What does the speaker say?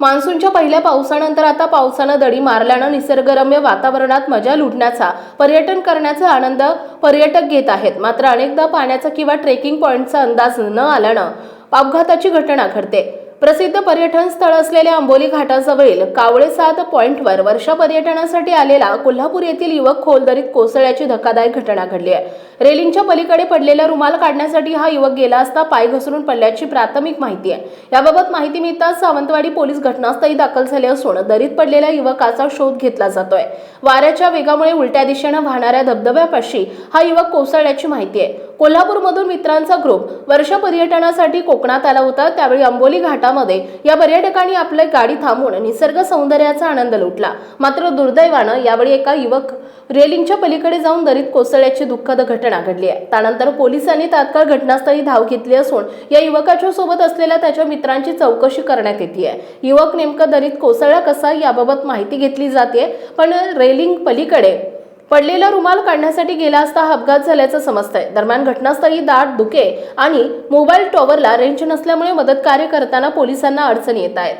मान्सूनच्या पहिल्या पावसानंतर आता पावसानं दडी मारल्यानं निसर्गरम्य वातावरणात मजा लुटण्याचा पर्यटन करण्याचा आनंद पर्यटक घेत आहेत. मात्र अनेकदा पाण्याचा किंवा ट्रेकिंग पॉईंटचा अंदाज न आल्यानं अपघाताची घटना घडते. प्रसिद्ध पर्यटन स्थळ असलेल्या आंबोली घाटाजवळील कावळे सात पॉइंटवर वर्षा पर्यटनासाठी आलेला कोल्हापूर येथील युवक खोल दरीत धक्कादायक घटना घडली आहे. रेलिंगच्या पलीकडे पडलेला रुमाल काढण्यासाठी हा युवक गेला असता पाय घसरून पडल्याची प्राथमिक माहिती आहे. याबाबत माहिती मिळताच सावंतवाडी पोलीस घटनास्थळी दाखल झाले असून दरीत पडलेल्या युवकाचा शोध घेतला जातोय. वाऱ्याच्या वेगामुळे उलट्या दिशेनं वाहणाऱ्या धबधब्यापाशी हा युवक कोसळल्याची माहिती आहे. कोल्हापूरमधून मित्रांचा ग्रुप वर्ष पर्यटनासाठी कोकणात आला होता. त्यावेळी अंबोली घाटामध्ये या पर्यटकांनी आपली गाडी थांबवून निसर्ग सौंदर्याचा आनंद लुटला. मात्र दुर्दैवानं यावेळी एका युवक रेलिंगच्या पलीकडे जाऊन दरीत कोसळल्याची दुःखद घटना घडली आहे. त्यानंतर पोलिसांनी तात्काळ घटनास्थळी धाव घेतली असून या युवकाच्या सोबत असलेल्या त्याच्या मित्रांची चौकशी करण्यात येते आहे. युवक नेमकं दरीत कोसळला कसा याबाबत माहिती घेतली जाते पण रेलिंग पलीकडे पडलेला रुमाल काढण्यासाठी गेला असता हा अपघात झाल्याचं समजतंय. दरम्यान घटनास्थळी दाट धुके आणि मोबाईल टॉवरला रेंज नसल्यामुळे मदत कार्य करताना पोलिसांना अडचणी येत आहेत.